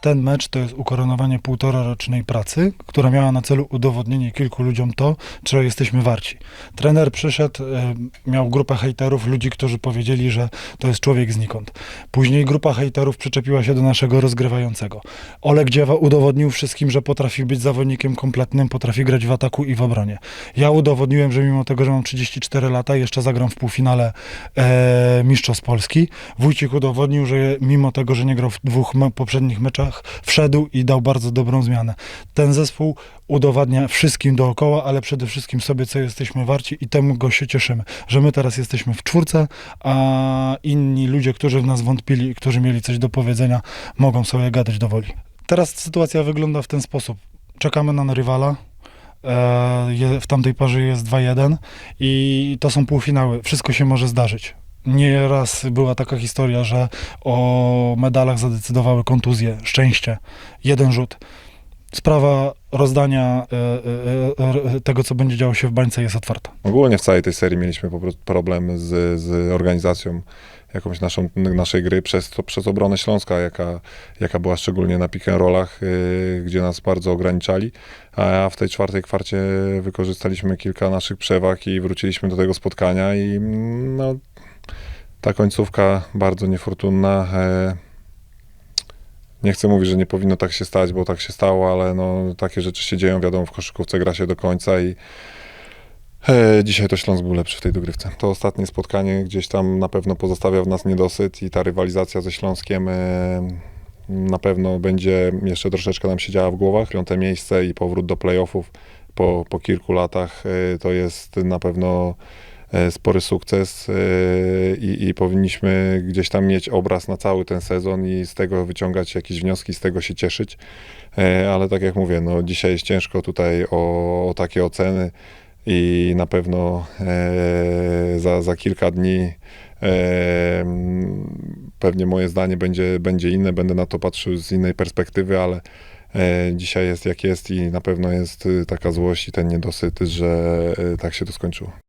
Ten mecz to jest ukoronowanie półtorarocznej pracy, która miała na celu udowodnienie kilku ludziom to, czego jesteśmy warci. Trener przyszedł, e, miał grupę hejterów, ludzi, którzy powiedzieli, że to jest człowiek znikąd. Później grupa hejterów przyczepiła się do naszego rozgrywającego. Olek Dziewa udowodnił wszystkim, że potrafi być zawodnikiem kompletnym, potrafi grać w ataku i w obronie. Ja udowodniłem, że mimo tego, że mam 34 lata, jeszcze zagram w półfinale e, Mistrzostw Polski. Wójcik udowodnił, że mimo tego, że nie grał w dwóch poprzednich meczach, wszedł i dał bardzo dobrą zmianę. Ten zespół udowadnia wszystkim dookoła, ale przede wszystkim sobie, co jesteśmy warci i temu go się cieszymy, że my teraz jesteśmy w czwórce, a inni ludzie, którzy w nas wątpili i którzy mieli coś do powiedzenia, mogą sobie gadać do woli. Teraz sytuacja wygląda w ten sposób. Czekamy na rywala, E, W tamtej parze jest 2-1 i to są półfinały. Wszystko się może zdarzyć. Nieraz była taka historia, że o medalach zadecydowały kontuzje, szczęście, jeden rzut. Sprawa rozdania e, e, e, tego, co będzie działo się w bańce, jest otwarta. Ogólnie w całej tej serii mieliśmy po prostu problemy z, z organizacją jakąś naszą, naszej gry przez, przez obronę Śląska, jaka, jaka była szczególnie na pick and rollach, gdzie nas bardzo ograniczali. A w tej czwartej kwarcie wykorzystaliśmy kilka naszych przewag i wróciliśmy do tego spotkania i mm, no, ta końcówka bardzo niefortunna. E, nie chcę mówić, że nie powinno tak się stać, bo tak się stało, ale no, takie rzeczy się dzieją, wiadomo, w koszykówce gra się do końca i E, Dzisiaj to Śląsk był lepszy w tej dogrywce. To ostatnie spotkanie gdzieś tam na pewno pozostawia w nas niedosyt i ta rywalizacja ze Śląskiem e, na pewno będzie jeszcze troszeczkę nam siedziała w głowach. Piąte miejsce i powrót do playoffów po, po kilku latach to jest na pewno spory sukces e, i, i powinniśmy gdzieś tam mieć obraz na cały ten sezon i z tego wyciągać jakieś wnioski, z tego się cieszyć. E, Ale tak jak mówię, no dzisiaj jest ciężko tutaj o, o takie oceny i na pewno e, za, za kilka dni e, pewnie moje zdanie będzie, będzie inne, będę na to patrzył z innej perspektywy, ale e, dzisiaj jest jak jest i na pewno jest taka złość i ten niedosyt, że e, tak się to skończyło.